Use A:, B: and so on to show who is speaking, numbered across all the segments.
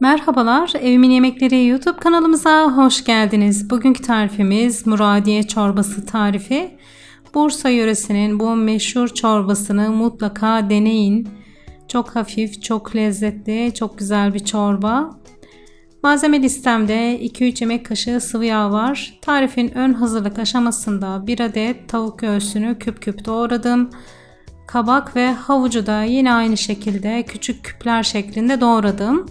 A: Merhabalar, Evimin Yemekleri YouTube kanalımıza hoş geldiniz. Bugünkü tarifimiz Muradiye çorbası tarifi. Bursa yöresinin bu meşhur çorbasını mutlaka deneyin. Çok hafif, çok lezzetli, çok güzel bir çorba. Malzeme listemde 2-3 yemek kaşığı sıvı yağ var. Tarifin ön hazırlık aşamasında 1 adet tavuk göğsünü küp küp doğradım. Kabak ve havucu da yine aynı şekilde küçük küpler şeklinde doğradım.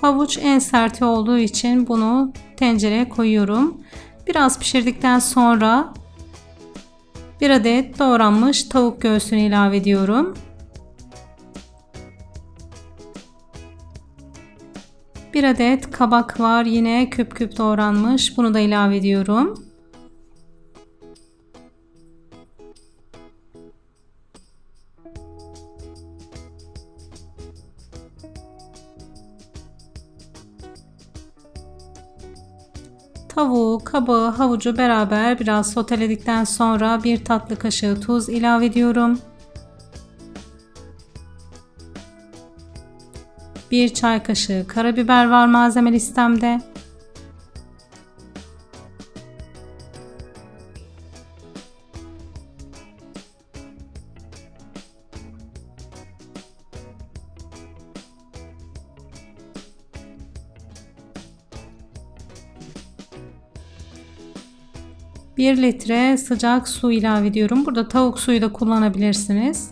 A: Havuç en serti olduğu için bunu tencereye koyuyorum. Biraz pişirdikten sonra bir adet doğranmış tavuk göğsünü ilave ediyorum. Bir adet kabak var yine küp küp doğranmış. Bunu da ilave ediyorum. Tavuğu, kabağı, havucu beraber biraz soteledikten sonra bir tatlı kaşığı tuz ilave ediyorum. Bir çay kaşığı karabiber var malzeme listemde. Bir litre sıcak su ilave ediyorum. Burada tavuk suyu da kullanabilirsiniz.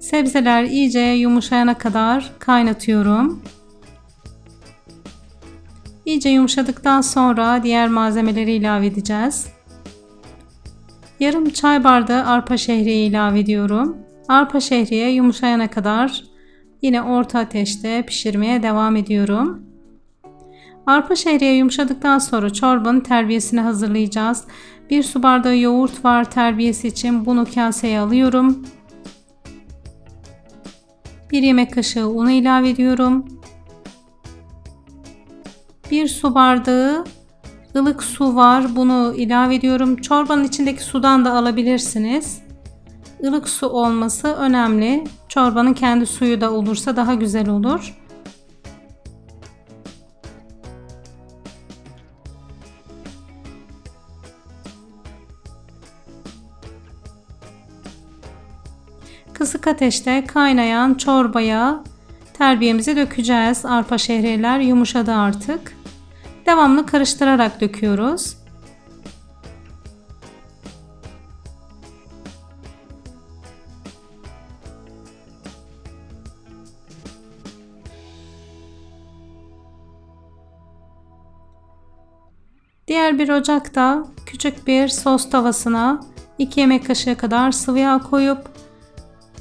A: Sebzeler iyice yumuşayana kadar kaynatıyorum. İyice yumuşadıktan sonra diğer malzemeleri ilave edeceğiz. Yarım çay bardağı arpa şehriye ilave ediyorum. Arpa şehriye yumuşayana kadar yine orta ateşte pişirmeye devam ediyorum. Arpa şehriye yumuşadıktan sonra çorbanın terbiyesini hazırlayacağız. Bir su bardağı yoğurt var terbiyesi için bunu kaseye alıyorum. Bir yemek kaşığı unu ilave ediyorum. Bir su bardağı ılık su var. Bunu ilave ediyorum. Çorbanın içindeki sudan da alabilirsiniz. Ilık su olması önemli. Çorbanın kendi suyu da olursa daha güzel olur. Kısık ateşte kaynayan çorbaya terbiyemizi dökeceğiz. Arpa şehriyeler yumuşadı artık. Devamlı karıştırarak döküyoruz. Diğer bir ocakta küçük bir sos tavasına 2 yemek kaşığı kadar sıvı yağ koyup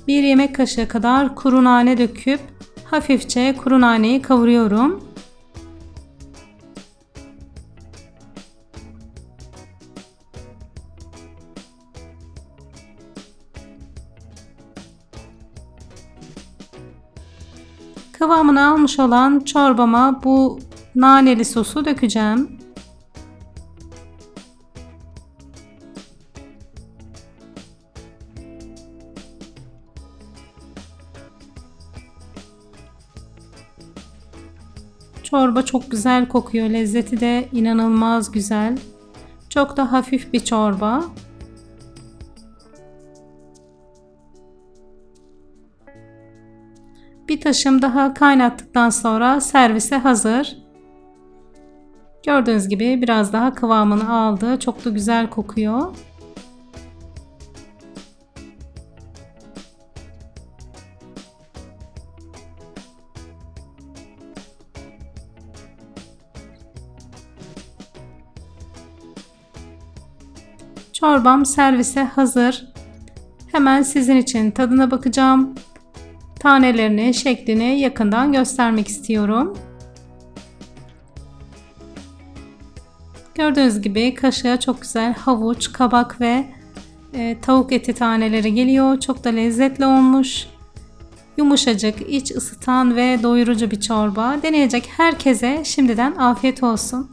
A: 1 yemek kaşığı kadar kuru nane döküp hafifçe kuru naneyi kavuruyorum. Kıvamını almış olan çorbama bu naneli sosu dökeceğim. Çorba çok güzel kokuyor. Lezzeti de inanılmaz güzel. Çok da hafif bir çorba. Bir taşım daha kaynattıktan sonra servise hazır. Gördüğünüz gibi biraz daha kıvamını aldı. Çok da güzel kokuyor. Çorbam servise hazır. Hemen sizin için tadına bakacağım. Tanelerini, şeklini yakından göstermek istiyorum. Gördüğünüz gibi kaşığa çok güzel havuç, kabak ve e, tavuk eti taneleri geliyor. Çok da lezzetli olmuş. Yumuşacık, iç ısıtan ve doyurucu bir çorba. Deneyecek herkese şimdiden afiyet olsun.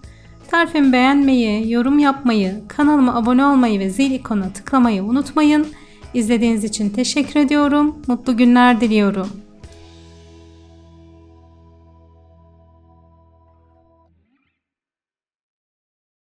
A: Tarifimi beğenmeyi, yorum yapmayı, kanalıma abone olmayı ve zil ikonuna tıklamayı unutmayın. İzlediğiniz için teşekkür ediyorum. Mutlu günler diliyorum.